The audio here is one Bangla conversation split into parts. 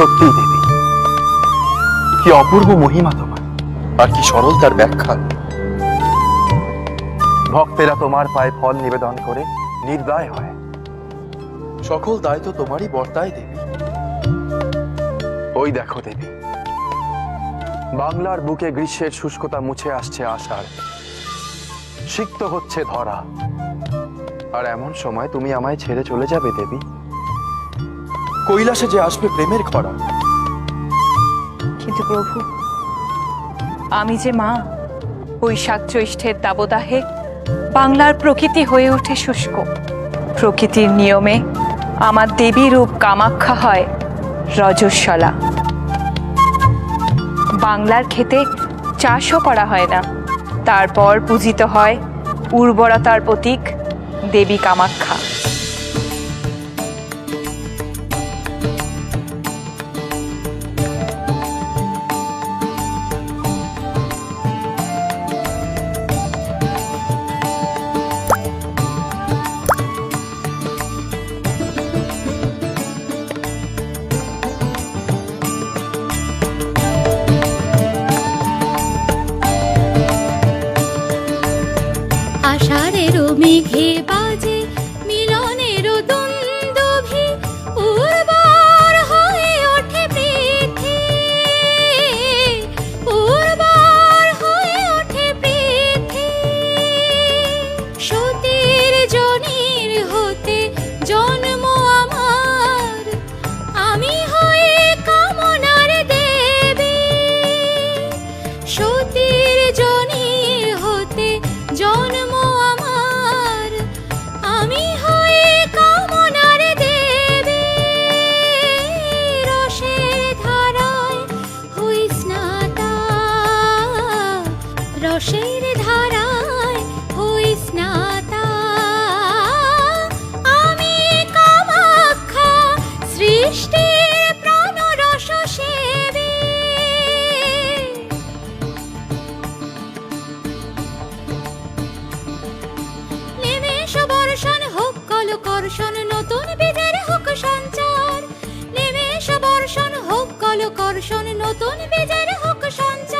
সত্যিই দেবী। কি অপূর্ব মহিমা তোমার, আর কি সরল তার ব্যাখ্যা। ভক্তেরা তোমার পায়ে ফল নিবেদন করে নির্দয় হয়। সকল দায় তো তোমারই বর্তায় দেবী। ওই দেখো দেবী, বাংলার বুকে গ্রীষ্মের শুষ্কতা মুছে আসছে আষাঢ়। সিক্ত হচ্ছে ধরা। আর এমন সময় তুমি আমায় ছেড়ে চলে যাবে দেবী। কৈলাসে যে আসবে প্রেমের খরা। কিন্তু প্রভু, আমি যে মা, বৈশাখ জ্যৈষ্ঠের দাবদাহে বাংলার প্রকৃতি হয়ে ওঠে শুষ্ক। প্রকৃতির নিয়মে আমার দেবী রূপ কামাখ্যা হয় রজস্বলা। বাংলার ক্ষেতে চাষও করা হয় না। তারপর পূজিত হয় উর্বরতার প্রতীক দেবী কামাখ্যা। মেঘে বাজে রসের ধারায় হই স্নাতা। আমি কামাখ্যা নিমেষ বর্ষণ হোক নতুন বীজের হোক সঞ্চার। নিমেষ বর্ষণ হোক, কলকর্ষণ নতুন বীজের হোক সঞ্চার।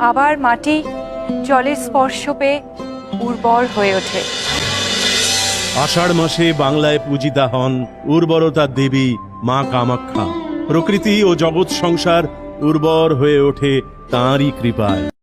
আবার মাটি জলের স্পর্শ পেয়ে উর্বর হয়ে ওঠে। আষাঢ় মাসে বাংলায় পূজিতা হন উর্বরতার দেবী মা কামাখ্যা। প্রকৃতি ও জগৎ সংসার উর্বর হয়ে ওঠে তাঁরই কৃপায়।